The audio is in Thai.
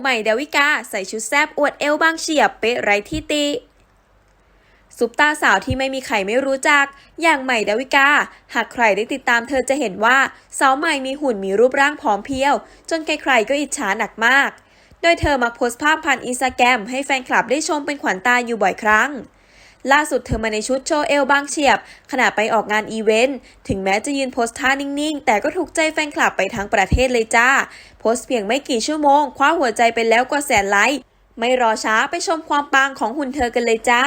ใหม่ดาวิกา ใส่ชุดแซบอวดเอวบางเฉียบเป๊ะไรที่ติซุปตาสาวที่ไม่มีใครไม่รู้จัก อย่างใหม่ดาวิกา หากใครได้ติดตามเธอจะเห็นว่า สาวใหม่มีหุ่นมีรูปร่างผอมเพรียว จนใครๆก็อิจฉาหนักมาก โดยเธอมักโพสต์ภาพผ่านอินสตาแกรมให้แฟนคลับได้ชมเป็นขวัญตาอยู่บ่อยครั้ง ล่าสุดเธอมาในชุดโชว์เอลบางเฉียบ ขณะไปออกงานอีเวนต์ ถึงแม้จะยืนโพสท่านิ่งๆ แต่ก็ถูกใจแฟนคลับไปทั้งประเทศเลยจ้า โพสเพียงไม่กี่ชั่วโมง คว้าหัวใจไปแล้วกว่าแสนไลค์ ไม่รอช้าไปชมความปังของหุ่นเธอกันเลยจ้า